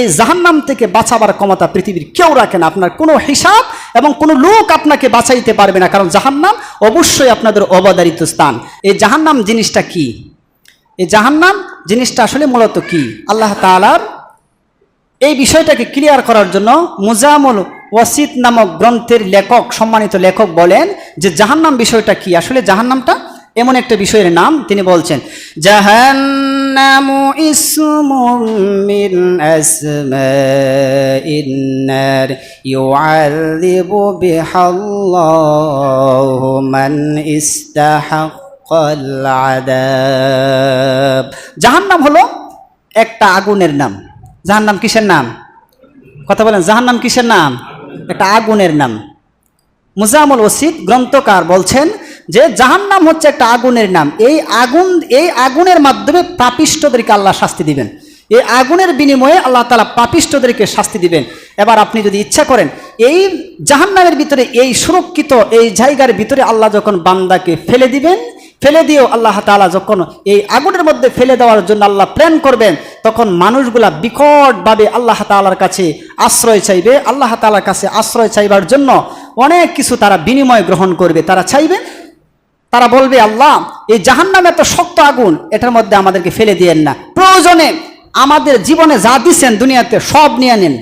এই জাহান্নাম থেকে বাঁচাবার ক্ষমতা পৃথিবীর কেউ রাখে না। আপনার কোনো হিসাব এবং কোনো লোক আপনাকে বাঁচাইতে পারবে না, কারণ জাহান্নাম অবশ্যই আপনাদের অবদারিত স্থান। এই জাহান্নাম জিনিসটা কি? এই জাহান্নাম জিনিসটা আসলে মূলত কি? আল্লাহ তাআলার এই বিষয়টাকে ক্লিয়ার করার জন্য মুজামুল ওয়াসিদ নামক গ্রন্থের লেখক, সম্মানিত লেখক বলেন যে জাহান্নাম বিষয়টা কি? আসলে জাহান্নামটা এমন একটা বিষয়ের নাম তিনি বলছেন ইস্তাহাক্কাল আযাব। জাহান্নাম হলো একটা আগুনের নাম। জাহান্নাম কিসের নাম? কথা বলেন, জাহান্নাম কিসের নাম? একটা আগুনের নাম। মুজামুল ওসিদ গ্রন্থকার বলছেন যে জাহান্নাম হচ্ছে একটা আগুনের নাম। এই আগুন, এই আগুনের মাধ্যমে পাপিষ্টদেরকে আল্লাহ শাস্তি দিবেন। এই আগুনের বিনিময়ে আল্লাহ তালা পাপিষ্টদেরকে শাস্তি দিবেন। এবার আপনি যদি ইচ্ছা করেন, এই জাহান্নামের ভিতরে, এই সুরক্ষিত এই জায়গার ভিতরে আল্লাহ যখন বান্দাকে ফেলে দিবেন, ফেলে দিয়েও আল্লাহ তালা যখন এই আগুনের মধ্যে ফেলে দেওয়ার জন্য আল্লাহ প্রেম করবেন, তখন মানুষগুলা বিকটভাবে আল্লাহ তালার কাছে আশ্রয় চাইবে। আল্লাহ তালার কাছে আশ্রয় চাইবার জন্য অনেক কিছু তারা বিনিময় গ্রহণ করবে। তারা চাইবে তারা বলবে, আল্লাহ, এই জাহান্নাম এত শক্ত আগুন, এটার মধ্যে আমাদেরকে ফেলে দিয়েন না। প্রয়োজনে আমাদের জীবনে যা দিচ্ছেন দুনিয়াতে সব নিয়ে নেন।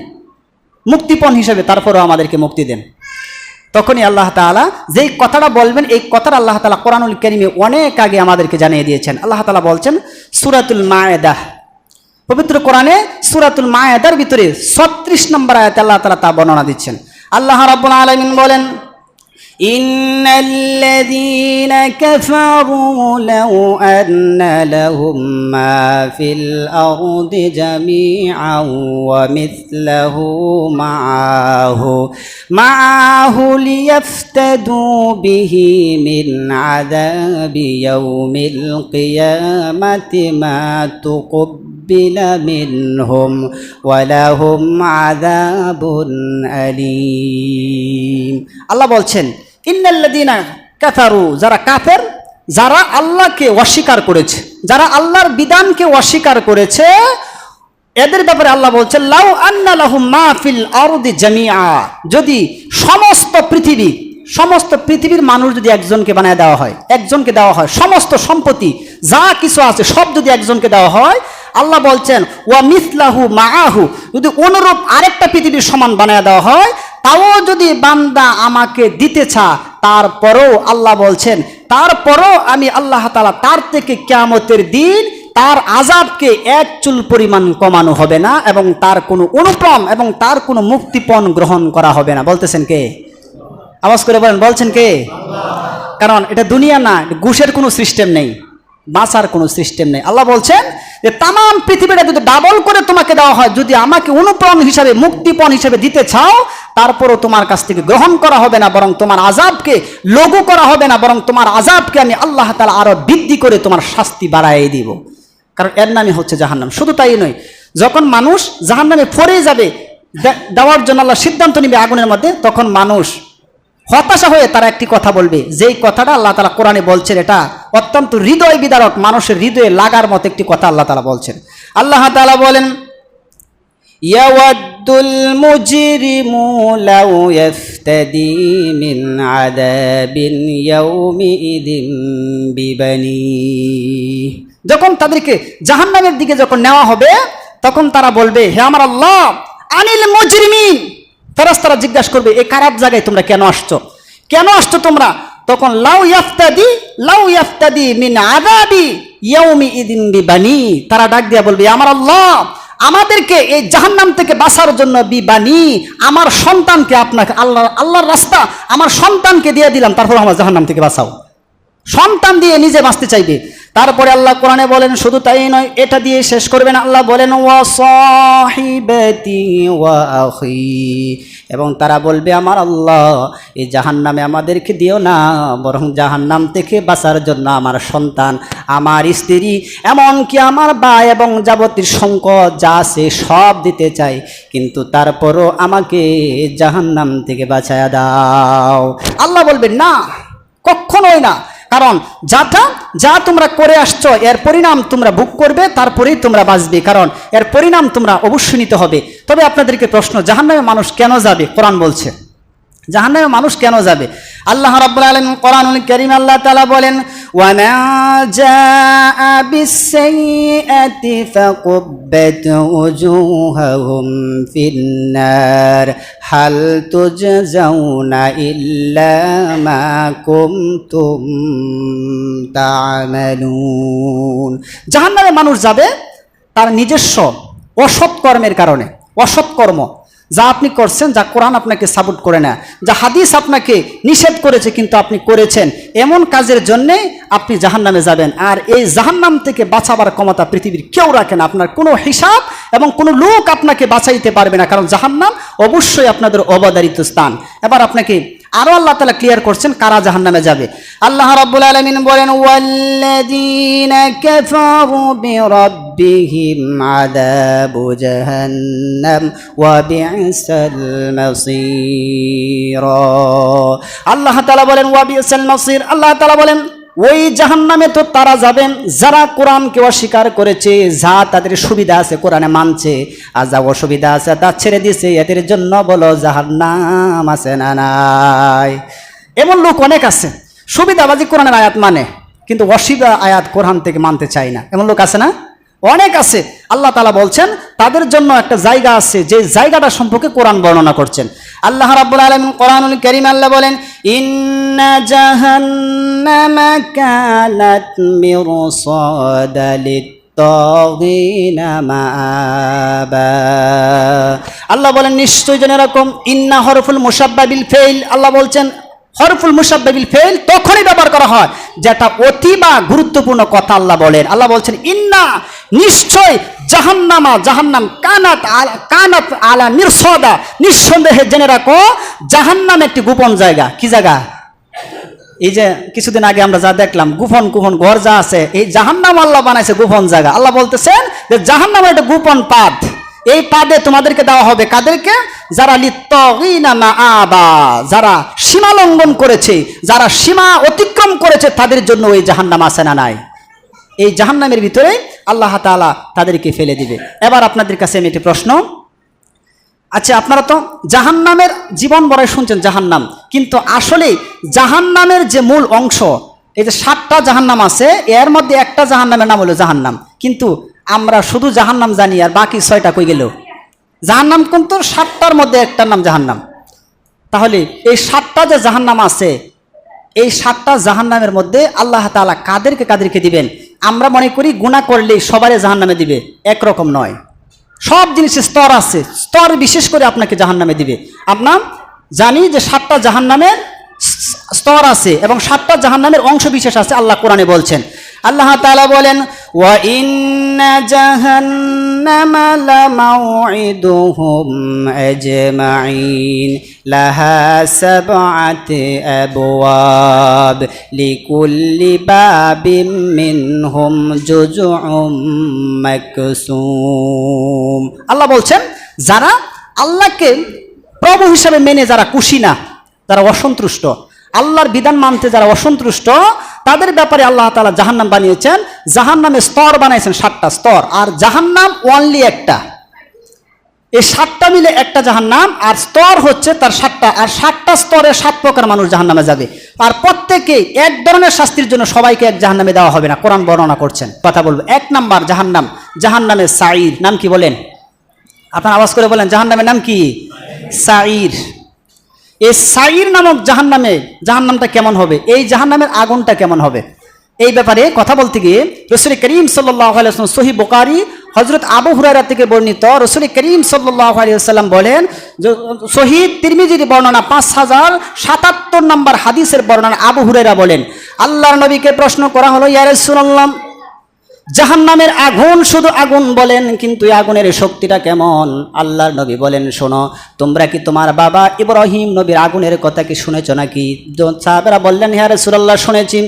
মুক্তিপণ হিসেবে তারপরেও আমাদেরকে মুক্তি দেন। তখনই আল্লাহ তাআলা যেই কথাটা বলবেন, এই কথাটা আল্লাহ তালা কোরআনুল করিমে অনেক আগে আমাদেরকে জানিয়ে দিয়েছেন। আল্লাহ তালা বলছেন, সুরাতুল মায়েদাহ পবিত্র কোরআনে সুরাতুল মায়েদার ভিতরে ছত্রিশ নম্বর আয়াতে আল্লাহ তালা তা বর্ণনা দিচ্ছেন। আল্লাহ রাব্বুল আলামিন বলেন إن الذين كفروا لو أن لهم ما في الأرض جميعا ومثله معه معه ليفتدوا به من عذاب يوم القيامة ما تقبل منهم ولهم عذاب أليم الله بولشن ইন্নাল্লাদিনা কাফারু, যারা কাফের, যারা আল্লাহকে অস্বীকার করেছে, যারা আল্লাহর বিধানকে অস্বীকার করেছে, এদের ব্যাপারে আল্লাহ বলছেন, লাউ আন্না লাহুম মা ফিল আরদি জামিআ। যদি সমস্ত পৃথিবী, সমস্ত পৃথিবীর মানুষ যদি একজনকে বানায় দেওয়া হয়, একজনকে দেওয়া হয়, সমস্ত সম্পত্তি, যা কিছু আছে, সব যদি একজনকে দেওয়া হয়, আল্লাহ বলছেন, ওয়া মিসলাহু মাআহু। যদি অনুরূপ আরেকটা পৃথিবীর সমান বানায় দেওয়া হয় তাও যদি বান্দা আমাকে দিতে চা তারপরেও আল্লাহ বলছেন, তারপরও আমি আল্লাহ তালা তার থেকে কিয়ামতের দিন তার আজাবকে এক চুল পরিমাণ কমানো হবে না এবং তার কোনো অনুপম এবং তার কোনো মুক্তিপণ গ্রহণ করা হবে না। বলতেছেন কে? আওয়াজ করে বলেন, বলছেন কে? কারণ এটা দুনিয়া না ঘুষের কোনো সিস্টেম নেই। বাঁচার কোনো সিস্টেম নেই। আল্লাহ বলছেন যে তাম পৃথিবীটা যদি ডাবল করে তোমাকে দেওয়া হয়, যদি আমাকে অনুপ্রণ হিসাবে, মুক্তিপণ হিসাবে দিতে চাও, তারপরও তোমার কাছ থেকে গ্রহণ করা হবে না, বরং তোমার আজাবকে লঘু করা হবে না, বরং তোমার আজাবকে আমি আল্লাহ তালা আরও বৃদ্ধি করে তোমার শাস্তি বাড়াই দিব। কারণ এর নামই হচ্ছে জাহান্নাম। শুধু তাই নয়, যখন মানুষ জাহান্নামে পড়ে যাবে দেওয়ার জন্য আল্লাহ সিদ্ধান্ত নিবে আগুনের মধ্যে, তখন মানুষ হতাশা হয়ে তারা একটি কথা বলবে যেই কথাটা আল্লাহ তালা কোরআনে বলছেন এটা অত্যন্ত হৃদয় বিদারক মানুষের হৃদয়ে লাগার মতো একটি কথা আল্লাহ তালা বলছেন আল্লাহ তালা বলেন يود المجرم لو يفتدي من عذاب يومئذ ببنيه যখন তাদেরকে জাহান্নামের দিকে যখন নেওয়া হবে তখন তারা বলবে হে আমার আল্লাহ আনিল মুজরিমিন ফেরেশতারা জিজ্ঞাসা করবে এই খারাপ জায়গায় তোমরা কেন আসছো? কেন আসছো তোমরা? তখন, লাউ ইয়াফতাদি লাউ ইয়াফতাদি মিন আযাবি ইয়াউমি ইদিন বিবানি। তারা ডাক দিয়া বলবে, আমার আল্লাহ, আমাদেরকে এই জাহান্নাম থেকে বাঁচার জন্য বিবানি। আমার সন্তানকে আপনাকে, আল্লাহ, আল্লাহর রাস্তা, আমার সন্তানকে দিয়ে দিলাম, তারপর আমার জাহান্নাম থেকে বাঁচাও। সন্তান দিয়ে নিজে বাঁচতে চাইবে। তারপরে আল্লাহ কোরআনে বলেন, শুধু তাই নয়, এটা দিয়ে শেষ করবেন। আল্লাহ বলেন এবং তারা বলবে, আমার আল্লাহ এই জাহান্নামে আমাদেরকে দিও না, বরং জাহান্নাম থেকে বাঁচার জন্য আমার সন্তান, আমার স্ত্রী, এমনকি আমার ভাই এবং যাবতীয় সংকট যা আছে সব দিতে চাই। কিন্তু তারপরও আমাকে জাহান্নাম থেকে বাঁচায়া দাও। আল্লাহ বলবেন, না কখনোই না। কারণ যাটা যা তোমরা করে আসছো, এর পরিণাম তোমরা বুক করবে, তারপরেই তোমরা বাঁচবে। কারণ এর পরিণাম তোমরা অবশ্যই নিতে হবে। তবে আপনাদেরকে প্রশ্ন জাহান্নামে মানুষ কেন যাবে? কোরআন বলছে। জাহান্নামে মানুষ কেন যাবে? আল্লাহ রাব্বুল আলামিন কোরআনুল কারীম আল্লাহ তাআলা বলেন ওয়া মা জাআ বিস-সাইয়্যাতি ফাকুব্বাত উজুহাহুম ফিন-নার, হাল তুজজাউনা ইল্লা মা কুনতুম তা'মালুন জাহান্নামে মানুষ যাবে তার নিজস্ব অসৎ কর্মের কারণে। অসৎ কর্ম, যা আপনি করছেন, যা কোরআন আপনাকে সাপোর্ট করে না, যা হাদিস আপনাকে নিষেধ করেছে, কিন্তু আপনি করেছেন। এমন কাজের জন্যে আপনি জাহান নামে যাবেন। আর এই জাহান নাম থেকে বাঁচাবার ক্ষমতা পৃথিবীর কেউ রাখে না। আপনার কোনো হিসাব এবং কোনো লোক আপনাকে বাঁচাইতে পারবে না, কারণ জাহান নাম অবশ্যই আপনাদের অবদারিত স্থান। এবার আপনাকে আরও আল্লাহ তালা ক্লিয়ার করছেন কারা জাহান্নামে যাবে। আল্লাহ রাব্বুল আলমিন বলেন, ওয়াল্লাযীনা কাফারু বিরাব্বিহিম আযাবু জাহান্নাম ওয়া বি'সাল মাসীর। আল্লাহ তাআলা বলেন, ওয়া বি'সাল মাসীর। আল্লাহ তাআলা বলেন ওই জাহান নামে তো তারা যাবেন, যারা কোরআনকে অস্বীকার করেছে, যা তাদের সুবিধা আছে কোরআনে মানছে, আর যা অসুবিধা আছে তা ছেড়ে দিছে এদের জন্য বলো জাহার নাম আছে না নাই। এমন লোক অনেক আছে, সুবিধাবাজি কোরআনের আয়াত মানে কিন্তু অসুবিধা আয়াত কোরআন থেকে মানতে চায় না। এমন লোক আছে না? অনেক আছে। আল্লাহ তালা বলছেন, তাদের জন্য একটা জায়গা আছে, যে জায়গাটা সম্পর্কে কোরআন বর্ণনা করছেন। আল্লাহ রাব্বুল আলামিন কোরআনুল কারীম আল্লাহ বলেন, ইন্না জাহান্নামা আল্লাহ বলেন নিশ্চয় যেন এরকম ইন্না হরফুল মুসাব্বা বিল ফেইল। আল্লাহ বলছেন হরফুল মুসাব্বাবিল ফেল তখনই ব্যবহার করা হয়, যেটা অতি বা গুরুত্বপূর্ণ কথা আল্লাহ বলেন। আল্লাহ বলছেন, ইন্না নিশ্চয় জাহান্নামা, জাহান্নাম কানাত কানাত আলা নির্সদা। নিঃসন্দেহে জেনে রাখো, জাহান্নাম একটি গোপন জায়গা। কি জায়গা? এই যে কিছুদিন আগে আমরা যা দেখলাম গোপন গোপন ঘর যা আছে, এই জাহান্নাম আল্লাহ বানাইছে গোপন জায়গা। আল্লাহ বলতেছেন যে জাহান্নাম একটা গোপন পাদ এই পাদে তোমাদেরকে দেওয়া হবে কাদেরকে? যারা লিত্তগিনা আবা যারা সীমা লঙ্ঘন করেছে, যারা সীমা অতিক্রম করেছে, তাদের জন্য ওই জাহান্নাম আছে না নাই? এই জাহান্নামের ভিতরে আল্লাহ তাআলা তাদেরকে ফেলে দিবে। এবার আপনাদের কাছে আমি একটি প্রশ্ন। আচ্ছা আপনারা তো জাহান্নামের জীবন বড়াই শুনছেন, জাহান্নাম। কিন্তু আসলে জাহান্নামের যে মূল অংশ, এই যে সাতটা জাহান্নাম আছে, এর মধ্যে একটা জাহান্নামের নাম হলো জাহান্নাম। কিন্তু আমরা শুধু জাহান্নাম জানি, আর বাকি ছয়টা কই গেল? জাহান্নাম কিন্তু সাতটার মধ্যে একটার নাম জাহান্নাম। তাহলে এই সাতটা যে জাহান্নাম আছে, এই সাতটা জাহান্নামের মধ্যে আল্লাহ তাআলা কাদেরকে কাদেরকে দিবেন? আমরা মনে করি গুণা করলেই সবারই জাহান্নামে দিবে, একরকম নয়। সব জিনিসের স্তর আছে, স্তর বিশেষ করে আপনাকে জাহান্নামে দিবে। আপনার জানি যে সাতটা জাহান্নামের স্তর আছে এবং সাতটা জাহান্নামের অংশ বিশেষ আছে আল্লাহ কোরআনে বলছেন। আল্লাহ তালা বলেন, ওয়া ইন্না জাহান্নামা আল্লাহ বলছেন, যারা আল্লাহকে প্রভু হিসাবে মেনে যারা খুশি না, যারা অসন্তুষ্ট, আল্লাহর বিধান মানতে যারা অসন্তুষ্ট তাদের ব্যাপারে আল্লাহ তাআলা জাহান্নাম বানিয়েছেন। জাহান্নামের স্তর বানিয়েছেন সাতটা স্তর। আর জাহান্নাম অনলি একটা। এই সাতটা মিলে একটা জাহান্নাম, আর স্তর হচ্ছে তার সাতটা। আর সাতটা স্তরে সাত প্রকার মানুষ জাহান্নামে যাবে। আর প্রত্যেকে এক ধরনের শাস্তির জন্য সবাইকে এক জাহান্নামে দেওয়া হবে না। কোরআন বর্ণনা করছেন। কথা বলব। এক নাম্বার জাহান্নাম জাহান্নামের সাইর নাম কি বলেন? আপনার আওয়াজ করে বলেন, জাহান্নামের নাম কি? সাইর এই সাইর নামক জাহান্নামে জাহান্নামটা কেমন হবে? এই জাহান্নামের আগুনটা কেমন হবে? এই ব্যাপারে কথা বলতে গিয়ে রসুল করিম সাল্লাম সহি বোকারি হজরত আবু হুরারা থেকে বর্ণিত রসুল করিম সাল্লাম বলেন শহীদ তিরমিজির বর্ণনা পাঁচ হাজার সাতাত্তর নম্বর হাদিসের বর্ণনা আবু হুরারা বলেন। আল্লাহর নবীকে প্রশ্ন করা হলো ইয়ারে সুনাল্লাম জাহান্নামের আগুন শুধু আগুন বলেন, কিন্তু আগুনের শক্তিটা কেমন? আল্লাহর নবী বলেন, শোনো, তোমরা কি তোমার বাবা ইব্রাহিম নবীর আগুনের কথা কি শুনেছ নাকি? সাহাবেরা বললেন হ্যাঁ রাসূলুল্লাহ, শুনেছি।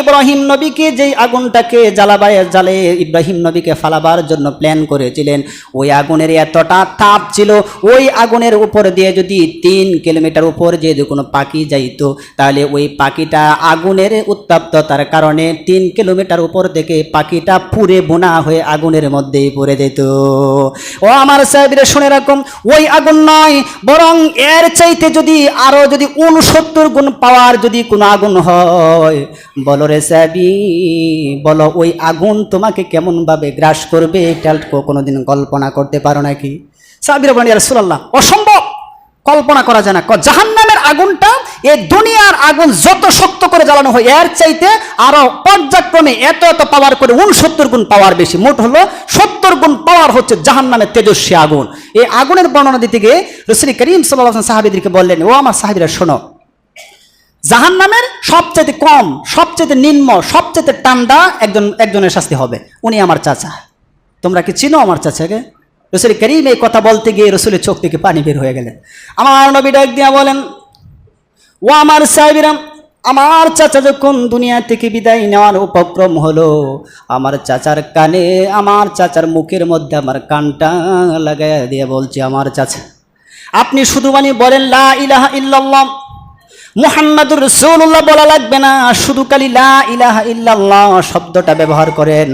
ইব্রাহিম নবীকে যেই আগুনটাকে জ্বালাবায়, জ্বালে ইব্রাহিম নবীকে ফালাবার জন্য প্ল্যান করেছিলেন। ওই আগুনের এতটা তাপ ছিল, ওই আগুনের উপর দিয়ে যদি তিন কিলোমিটার উপর যে যদি কোনো পাখি যাইত, তাহলে ওই পাখিটা আগুনের উত্তাপ্ততার কারণে তিন কিলোমিটার উপর থেকে পাখিটা পুড়ে বোনা হয়ে আগুনের মধ্যেই পড়ে যেত। ও আমার সাহেবরা শুনে রাখুন, ওই আগুন নয়, বরং এর চাইতে যদি আরও যদি উনসত্তর গুণ পাওয়ার যদি কোনো আগুন হয়, বলো রে সাহেবি, বলো ওই আগুন তোমাকে কেমনভাবে গ্রাস করবে, এটা কোনোদিন কল্পনা করতে পারো নাকি? সাবির বলি রসুল্লাহ অসম্ভব! কল্পনা করা যায় না। জাহান্নামের আগুনটা এই দুনিয়ার আগুন যত শক্ত করে জ্বালানো হয়, এর চাইতে আরও পর্যায়ক্রমে এত এত পাওয়ার করে উনসত্তর গুণ পাওয়ার বেশি। মোট হলো সত্তর গুণ পাওয়ার হচ্ছে জাহান জাহান্নামের তেজস্বী আগুন। এই আগুনের বর্ণনা দিতে গিয়ে রসুল করিম সাল্লাহ সাহাবিদেরকে বললেন, ও আমার সাহাবিরা, শোনো। জাহান নামের সবচেয়ে কম সবচেয়ে নিম্ন সবচেয়ে টান্ডা একজন, একজনের শাস্তি হবে। উনি আমার চাচা। তোমরা কি চিনো আমার চাচাকে? রসুল করিম এই কথা বলতে গিয়ে রসুলের চোখ থেকে পানি বের হয়ে গেলেন। আমার নবী ডাক দিয়া বলেন ও আমার সাহেবিরাম আমার চাচা যখন দুনিয়া থেকে বিদায় নেওয়ার উপক্রম হলো, আমার চাচার কানে, আমার চাচার মুখের মধ্যে আমার কানটা লাগাই দিয়ে বলছি, আমার চাচা, আপনি শুধু মানে বলেন, লা ইলাহা ইল্লাল্লাহ মুহাম্মাদুর রসুল্লাহ বলা লাগবে না, শুধু কালি লা ইলাহা ইল্লাল্লাহ শব্দটা ব্যবহার করেন।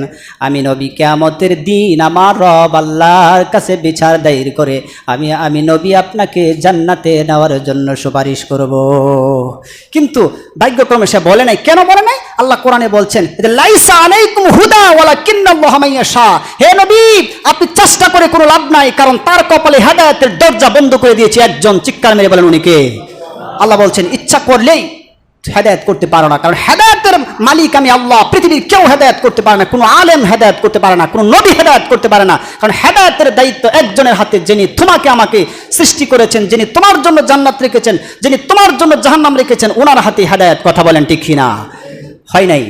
আমি নবী কেয়ামতের দিন আমার রব আল্লাহর কাছে বিচার দায়ের করে, আমি আমি নবী আপনাকে জান্নাতে নেওয়ার জন্য সুপারিশ করব। কিন্তু ভাগ্যক্রমে সে বলে নাই। কেন বলে নাই? আল্লাহ কোরআনে বলছেন লাইসা আলাইকুম হুদা ওয়ালা কিন্নাল্লাহ মাইয়া শাহ। হে নবী, আপনি চেষ্টা করে কোনো লাভ নাই, কারণ তার কপালে হেদায়েতের দরজা বন্ধ করে দিয়েছে একজন। চিৎকার মেরে বলেন উনি কে? আল্লাহ বলছেন, ইচ্ছা করলেই হেদায়ত করতে পারো না। কারণ হেদায়তের মালিক আমি আল্লাহ। পৃথিবীর কেউ হেদায়ত করতে পারে না। কোনো আলেম হেদায়ত করতে পারে না। কোনো নবী হেদায়ত করতে পারে না। কারণ হেদায়তের দায়িত্ব একজনের হাতে, যিনি তোমাকে আমাকে সৃষ্টি করেছেন, যিনি তোমার জন্য জান্নাত রেখেছেন, যিনি তোমার জন্য জাহান্নাম রেখেছেন ওনার হাতে হেদায়ত, কথা বলেন ঠিক না হয় নাই?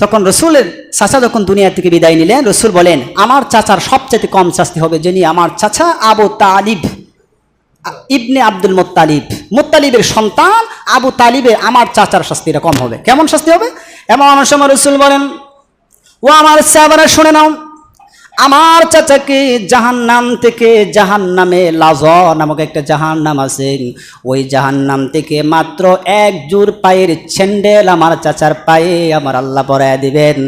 তখন রসুলের চাচা যখন দুনিয়া থেকে বিদায় নিলেন, রসুল বলেন, আমার চাচার সবচেয়ে কম শাস্তি হবে যিনি আমার চাচা আবু তালিব ইবনে আব্দুল মোত্তালিব। মোত্তালিবের সন্তান আবু তালিবের আমার চাচার শাস্তিটা কম হবে। কেমন শাস্তি হবে? এমন সময় রসুল বলেন, ও আমার সাহাবারা শুনে নাও। আমার চাচাকে জাহান্নাম থেকে জাহান্নামে লাজ নামক একটা জাহান্নাম আছে। ওই জাহান্নাম থেকে মাত্র এক জোর পায়ের স্যান্ডেল আমার চাচার পায়ে আমার আল্লাহ পরায় দিবেন।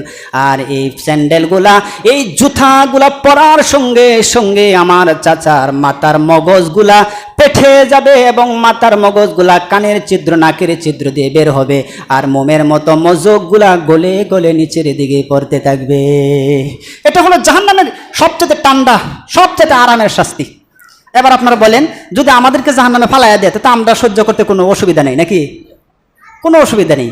আর এই স্যান্ডেলগুলা, এই জুথাগুলা পরার সঙ্গে সঙ্গে আমার চাচার মাথার মগজগুলা পেঠে যাবে এবং মাথার মগজগুলা কানের ছিদ্র, নাকের ছিদ্র দিয়ে বের হবে। আর মোমের মতো মজকগুলা গলে গলে নিচের দিকে পড়তে থাকবে। এটা হলো জাহান্নামের সবচেয়ে ঠান্ডা সবচেয়ে আরামের শাস্তি। এবার আপনারা বলেন, যদি আমাদেরকে জাহান্নামে ফালাইয়া দেয় তো আমরা সহ্য করতে কোনো অসুবিধা নেই, নাকি? কোনো অসুবিধা নেই।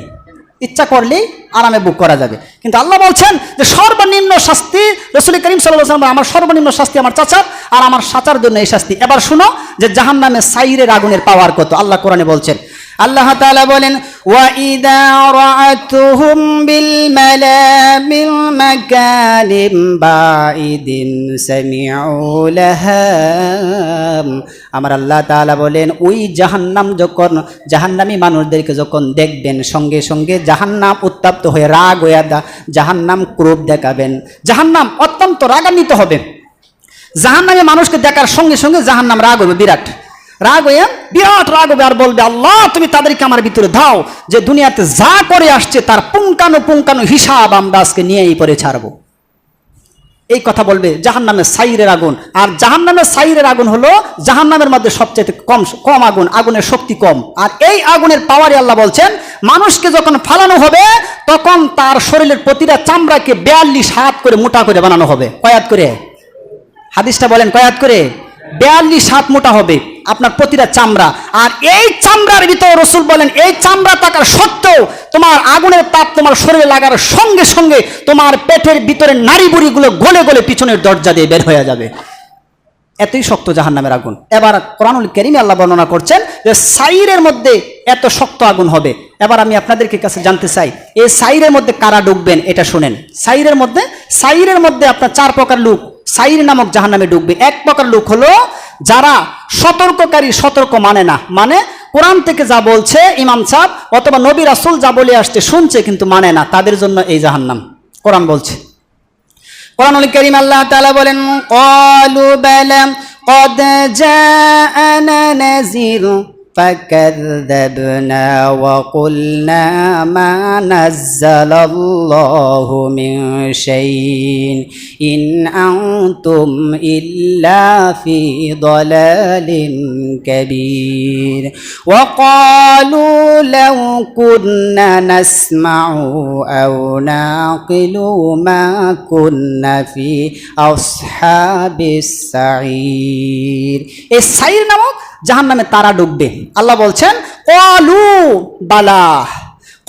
ইচ্ছা করলেই আরামে বুক করা যাবে। কিন্তু আল্লাহ বলছেন যে সর্বনিম্ন শাস্তি, রসুল করিম সাল্লাম আমার সর্বনিম্ন শাস্তি আমার চাচার আর আমার চাচার জন্য এই শাস্তি। এবার শুনো যে জাহান নামে সাইরের আগুনের পাওয়ার কত। আল্লাহ কোরআনে বলছেন আল্লাহ তাআলা বলেন আমার আল্লাহ তাআলা বলেন, ওই জাহান্নাম যখন, জাহান্নামী মানুষদেরকে যখন দেখবেন, সঙ্গে সঙ্গে জাহান্নাম উত্তাপ্ত হয়ে রাগ হয়ে জাহান্নাম ক্রোধ দেখাবেন, জাহান্নাম অত্যন্ত রাগান্বিত হবে জাহান্নামে মানুষকে দেখার সঙ্গে সঙ্গে জাহান্নাম রাগ হবে, বিরাট। রাগ হয়ে বিরাট রাগ হবে আর বলবে, আল্লাহ, তুমি তাদেরকে আমার ভিতরে দাও। যে দুনিয়াতে যা করে আসছে, তার পুঙ্কানো পুঙ্কানো হিসাব আমরা আজকে নিয়েই পরে ছাড়বো। এই কথা বলবে জাহান নামের সাইরের আগুন। আর জাহান নামের সাইরের আগুন হলো জাহান নামের মধ্যে সবচেয়ে কম কম আগুন, আগুনের শক্তি কম। আর এই আগুনের পাওয়ারে আল্লাহ বলছেন, মানুষকে যখন ফালানো হবে, তখন তার শরীরের প্রতিটা চামড়াকে বিয়াল্লিশ হাত করে মোটা করে বানানো হবে। কয়াত করে? হাদিসটা বলেন কয়াত করে? বিয়াল্লিশ হাত মোটা হবে আপনার প্রতিটা চামড়া। আর এই চামড়ার ভিতর রসুল বলেন, এই চামড়া থাকার সত্ত্বেও তোমার আগুনের তাপ তোমার শরীরে লাগার সঙ্গে সঙ্গে তোমার পেটের ভিতরে নারী বুড়িগুলো গলে গলে পিছনের দরজা দিয়ে বের হয়ে যাবে। এতই শক্ত জাহান্নামের আগুন। এবার কোরআনুল কেরিমে আল্লাহ বর্ণনা করছেন যে সাইরের মধ্যে এত শক্ত আগুন হবে। এবার আমি আপনাদেরকে কাছে জানতে চাই, এই সাইরের মধ্যে কারা ডুববেন এটা শুনেন। সাইরের মধ্যে সাইরের মধ্যে আপনার চার প্রকার লোক। সাইর নামক জাহান্নামে ডুববে এক প্রকার লোক হলো যারা সতর্ককারী সতর্ক মানে না মানে কোরআন থেকে যা বলছে ইমাম সাহ অথবা নবী রাসুল যা বলে আসছে শুনছে কিন্তু মানে না তাদের জন্য এই জাহান্নাম কোরআন বলছে কোরআনুল করিম আল্লাহ তাআলা বলেন ক্বালু বালা قد جاءنا نذير فكذبنا وقلنا ما نزل الله من شيء إن أنتم إلا في ضلال كبير وقالوا لو كنا نسمع أو نعقل ما كنا في أصحاب السعير. إيه السعير نموك জাহান নামে তারা ডুববে। আল্লাহ বলছেন, কলু বালা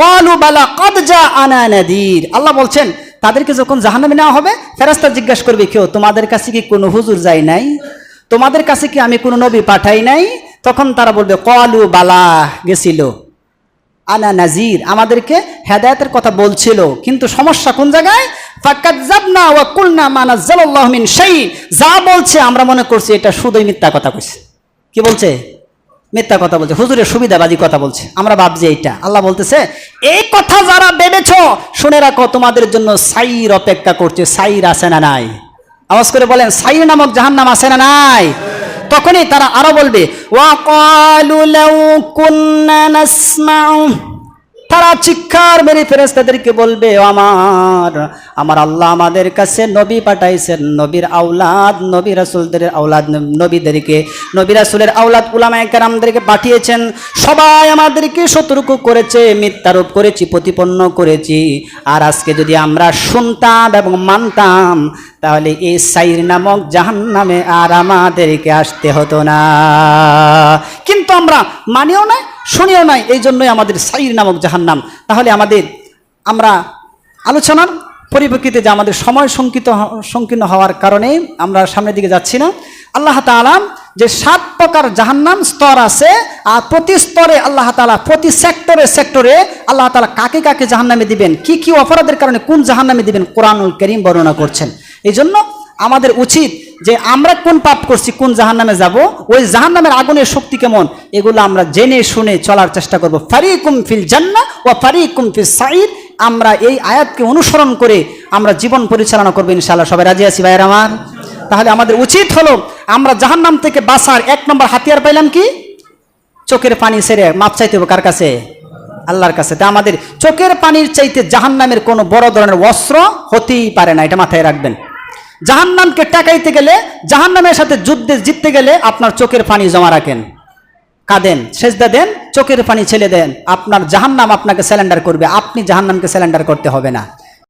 কলু বালা কদ যা আনা নাদির। আল্লাহ বলছেন, তাদেরকে যখন জাহান্নামে নেওয়া হবে ফেরাস্তা জিজ্ঞাসা করবে, কেউ তোমাদের কাছে কি কোনো হুজুর যায় নাই? তোমাদের কাছে কি আমি কোনো নবী পাঠাই নাই? তখন তারা বলবে, কলু বালা গেছিল, আনা নাজির। আমাদেরকে হেদায়েতের কথা বলছিল, কিন্তু সমস্যা কোন জায়গায়? শাই। যা বলছে, আমরা মনে করছি এটা শুধুই মিথ্যা কথা কইছে। কি বলছে? মিথ্যা কথা বলছে। হুজুরের সুবিধাবাদী কথা বলছে। আমরা ভাবছি এইটা। আল্লাহ বলতেছে, এই কথা যারা ভেবেছ, শুনে রাখো, তোমাদের জন্য সাইর অপেক্ষা করছে। সাইর আছে না নাই? আওয়াজ করে বলেন, সাইর নামক জাহান্নাম আছে না নাই? তখনই তারা আরও বলবে, ওয়া কালু লাউ কুন্না নাসমাউ। তারা চিৎকার মেরে ফেরেস্তাদেরকে বলবে আমার আমার আল্লাহ আমাদের কাছে নবী পাঠাইছেন। নবীর আউলাদ নবী রাসুলদের আউলাদ নবীদেরকে, নবী রাসুলের আউলাদ উলামায়ে কেরামদেরকে পাঠিয়েছেন। সবাই আমাদেরকে সতর্ক করেছে, মিথ্যারোপ করেছি, প্রতিপন্ন করেছি। আর আজকে যদি আমরা শুনতাম এবং মানতাম, তাহলে এই সাইর নামক জাহান্নামে আর আমাদেরকে আসতে হতো না। কিন্তু আমরা মানিও নাই শুনিও নাই, এই জন্যই আমাদের সাইর নামক জাহান্নাম। তাহলে আমাদের, আমরা আলোচনার পরিপ্রেক্ষিতে যে আমাদের সময় সংকিত সংকীর্ণ হওয়ার কারণে আমরা সামনের দিকে যাচ্ছি না। আল্লাহ তাআলা যে সাত প্রকার জাহান্নাম স্তর আছে, আর প্রতি স্তরে আল্লাহ তাআলা প্রতি সেক্টরে সেক্টরে আল্লাহ তাআলা কাকে কাকে জাহান্নামে দিবেন, কি কি অপরাধের কারণে কোন জাহান্নামে দিবেন, কোরআনুল করিম বর্ণনা করছেন। এই জন্য আমাদের উচিত যে আমরা কোন পাপ করছি, কোন জাহান্নামে যাব, ওই জাহান্নামের আগুনের শক্তি কেমন? এগুলো আমরা জেনে শুনে চলার চেষ্টা করব। ফারিকুম ফিল জান্না ও ফারিকুম ফিল সাইদ আমরা এই আয়াতকে অনুসরণ করে আমরা জীবন পরিচালনা করব ইনশাআল্লাহ। সবাই রাজি আছি ভাইয়ের আমার? তাহলে আমাদের উচিত হলো আমরা জাহান্নাম থেকে বাঁচার। এক নম্বর হাতিয়ার পাইলাম কি? চোখের পানি সেরে মাপ চাইতে হবে কার কাছে? আল্লাহর কাছে। তা আমাদের চোখের পানির চাইতে জাহান্নামের কোনো বড় ধরনের অস্ত্র হতেই পারে না, এটা মাথায় রাখবেন। জাহান্নামকে টাকাইতে গেলে জাহান নামের সাথে যুদ্ধে জিততে গেলে আপনার চোখের পানি জমা রাখেন। কাঁদেন, সেজদা দেন, চোখের পানি ছেলে দেন। আপনার জাহান্নাম আপনাকে স্যালেন্ডার করবে, আপনি জাহান্নামকে স্যালেন্ডার করতে হবে না।